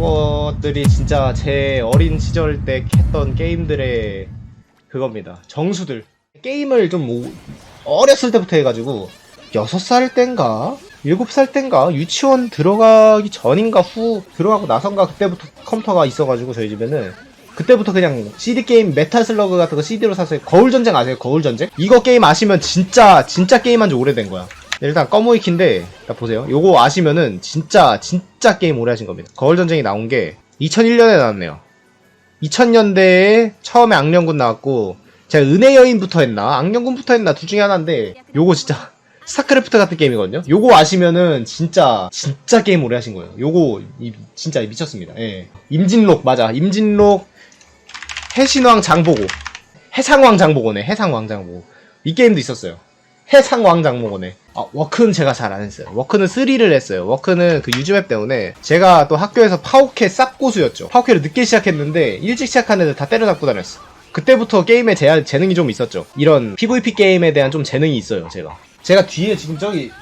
저것들이 진짜 제 어린 시절 때 했던 게임들의 그겁니다. 정수들. 게임을 좀 오- 어렸을 때부터 해가지고 6살 땐가 7살 땐가 유치원 들어가기 전인가 후 들어가고 나선가 그때부터 컴퓨터가 있어가지고 저희 집에는 그때부터 그냥 CD 게임 메탈 슬러그 같은 거 CD로 사서 거울 전쟁 아세요? 거울 전쟁? 이거 게임 아시면 진짜 진짜 게임한 지 오래된 거야. 일단 꺼모이키인데 딱 보세요. 요거 아시면은 진짜 진짜 게임 오래 하신 겁니다. 거울 전쟁이 나온 게 2001년에 나왔네요. 2000년대에 처음에 악령군 나왔고 제가 은혜 여인부터 했나 악령군부터 했나 둘 중에 하나인데 요거 진짜 스타크래프트 같은 게임이거든요. 요거 아시면은 진짜 진짜 게임 오래 하신 거예요. 요거 이- 진짜 미쳤습니다. 예. 임진록 맞아. 임진록 해신왕 장보고 해상왕 장보고네. 해상왕 장보고 이 게임도 있었어요. 해상왕 장보고네. 아, 워크는 제가 잘 안 했어요. 워크는 3를 했어요. 워크는 그 유즈맵 때문에 제가 또 학교에서 파워캐 쌉고수였죠. 파워캐를 늦게 시작했는데 일찍 시작한 애들 다 때려잡고 다녔어. 그때부터 게임에 제, 재능이 좀 있었죠. 이런 PVP 게임에 대한 좀 재능이 있어요, 제가. 제가 뒤에 지금 저기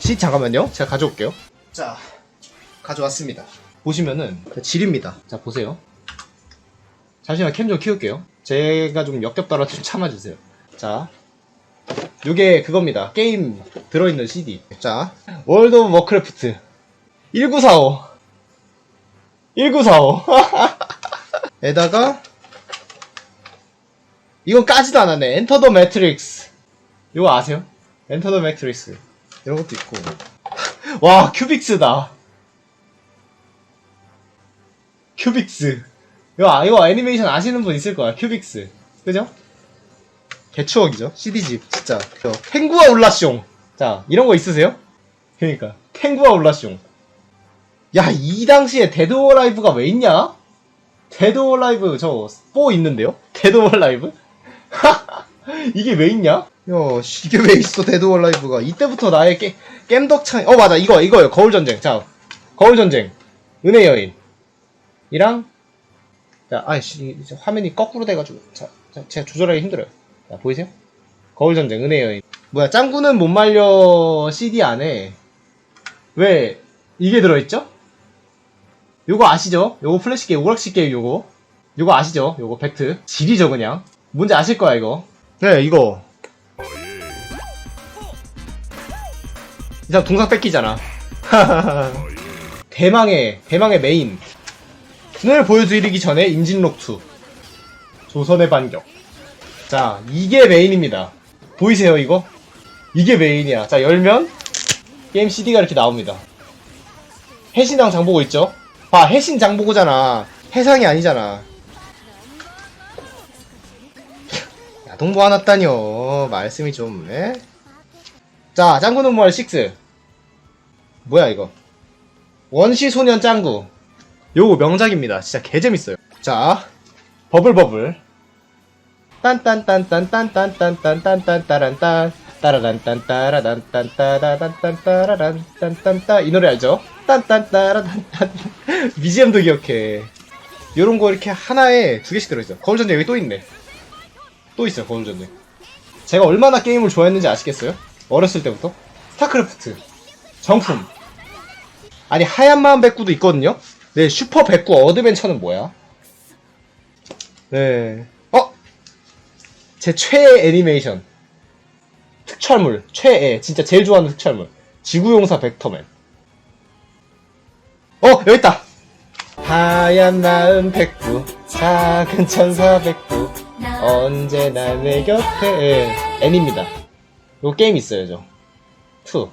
시 잠깐만요. 제가 가져올게요. 자, 가져왔습니다. 보시면은 그 질입니다. 자, 보세요. 잠시만 캠 좀 키울게요. 제가 좀 역겹더라도 좀 참아주세요. 자, 요게 그겁니다. 게임 들어있는 CD. 자, 월드 오브 워크래프트 1945. 1945. 에다가 이건 까지도 않았네. 엔터 더 매트릭스. 이거 아세요? 엔터 더 매트릭스. 이런 것도 있고. 와, 큐빅스다. 큐빅스. 이거, 아- 이거 애니메이션 아시는 분 있을 거야. 큐빅스. 그죠? 개추억이죠. CD집, 진짜. 저, 탱구와 울라숑. 자, 이런 거 있으세요? 그니까. 탱구와 울라숑. 야, 이 당시에 데드 오 라이브가 왜 있냐? 데드 오 라이브 저, 4 있는데요? 데드 오 라이브? 이게 왜 있냐? 야, 씨, 이게 왜 있어, 데드 오 라이브가. 이때부터 나의 게, 겜덕창, 어, 맞아. 이거, 이거요. 거울전쟁. 자, 거울전쟁. 은혜 여인. 이랑, 자, 아이씨, 화면이 거꾸로 돼가지고. 자, 자, 제가 조절하기 힘들어요. 자, 보이세요? 거울전쟁, 은혜 여인. 뭐야, 짱구는 못 말려 CD 안에 왜 이게 들어있죠? 요거 아시죠? 요거 플래시 게임, 오락실 게임 요거. 요거 아시죠? 요거 팩트. 질이죠, 그냥. 뭔지 아실 거야, 이거. 네, 이거. 이 사람 동상 뺏기잖아. 대망의, 대망의 메인. 을 보여드리기 전에 임진록2. 조선의 반격. 자, 이게 메인입니다. 보이세요, 이거? 이게 메인이야. 자, 열면, 게임 CD가 이렇게 나옵니다. 해신당 장보고 있죠? 봐, 해신 장보고잖아. 해상이 아니잖아. 야, 동보 안 왔다뇨. 말씀이 좀, 에? 자, 짱구 눈물 6. 뭐야, 이거? 원시 소년 짱구. 요거 명작입니다. 진짜 개재밌어요. 자, 버블버블. 딴딴딴딴딴딴딴딴딴딴따란딴 따라란딴따라란딴따라란딴따라란딴딴따 이 노래 알죠? 딴딴따라란딴 BGM도 기억해. 요런 거 이렇게 하나에 두 개씩 들어있어. 거울전쟁 여기 또 있네. 또 있어요, 거울전쟁. 제가 얼마나 게임을 좋아했는지 아시겠어요? 어렸을 때부터? 스타크래프트. 정품. 아니, 하얀 마음 백구도 있거든요? 네, 슈퍼 백구 어드벤처는 뭐야? 네. 어? 제 최애 애니메이션. 특촬물. 최애. 진짜 제일 좋아하는 특촬물. 지구용사 벡터맨. 어, 여기 있다! 하얀 마음 백구, 작은 천사 백구, 언제나 내 곁에. 예, N입니다. 요 게임 있어요, 저. 2.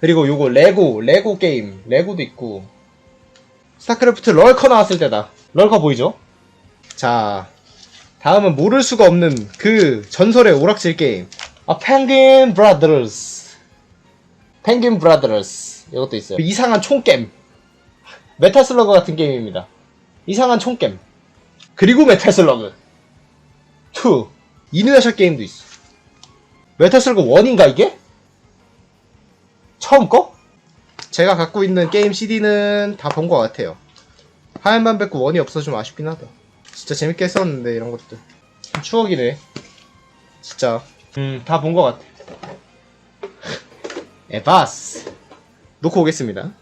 그리고 요거 레고, 레고 게임. 레고도 있고. 스타크래프트 럴커 나왔을 때다. 럴커 보이죠? 자, 다음은 모를 수가 없는 그 전설의 오락실 게임. 아, 펭귄 브라더스. 펭귄 브라더스. 이것도 있어요. 이상한 총겜. 메탈 슬러그 같은 게임입니다. 이상한 총겜. 그리고 메탈 슬러그. 2. 이누야샤 게임도 있어. 메탈 슬러그 1인가 이게? 처음 거? 제가 갖고 있는 게임 CD는 다 본 것 같아요. 하얀만 뵙고 원이 없어 좀 아쉽긴 하다. 진짜 재밌게 했었는데 이런 것들. 참 추억이네. 진짜. 음, 다 본 것 같아. 에바스. 놓고 오겠습니다.